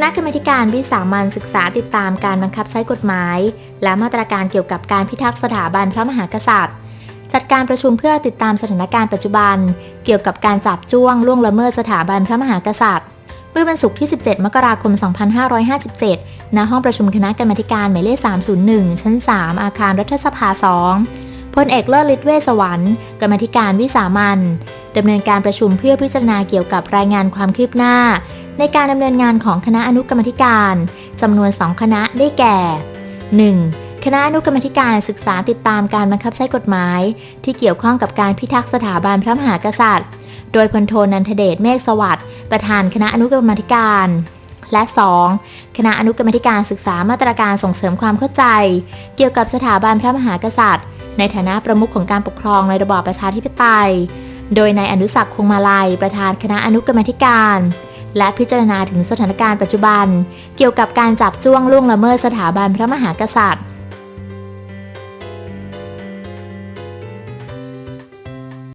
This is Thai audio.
คณะกรรมการวิสามันศึกษาติดตามการบังคับใช้กฎหมาย และมาตรการเกี่ยวกับการพิทักษ์สถาบันพระมหากษัตริย์ จัดการประชุมเพื่อติดตามสถานการณ์ปัจจุบัน เกี่ยวกับการจับจ้วงล่วงละเมิดสถาบันพระมหากษัตริย์เมื่อวันศุกร์ที่ 17 มกราคม 2557 ณ ห้องประชุมคณะกรรมการหมายเลข 301 ชั้น 3 อาคารรัฐสภา 2 พลเอกเลิศฤทธิ์เวสวรรค์กรรมธิการวิสามันดำเนินการประชุมเพื่อพิจารณาเกี่ยวกับรายงานความคืบหน้า ในการดำเนินงานของคณะอนุกรรมธิการจำนวน 2 คณะได้แก่ 1. คณะอนุกรรมธิการศึกษาติดตามการบังคับใช้กฎหมาย ที่เกี่ยวข้องกับการพิทักษ์สถาบันพระมหากษัตริย์ โดยพลโทนันทเดชเมฆสวัสดิ์ประธานคณะอนุกรรมธิการ และ 2. คณะอนุกรรมธิการศึกษามาตรการส่งเสริมความเข้าใจ เกี่ยวกับสถาบันพระมหากษัตริย์ ในฐานะประมุขของการปกครองในระบอบประชาธิปไตย โดยนายอนุสักคงมาลัยประธานคณะอนุกรรมธิการ และพิจารณาถึงสถานการณ์ปัจจุบัน เกี่ยวกับการจับจ้วงล่วงละเมิดสถาบันพระมหากษัตริย์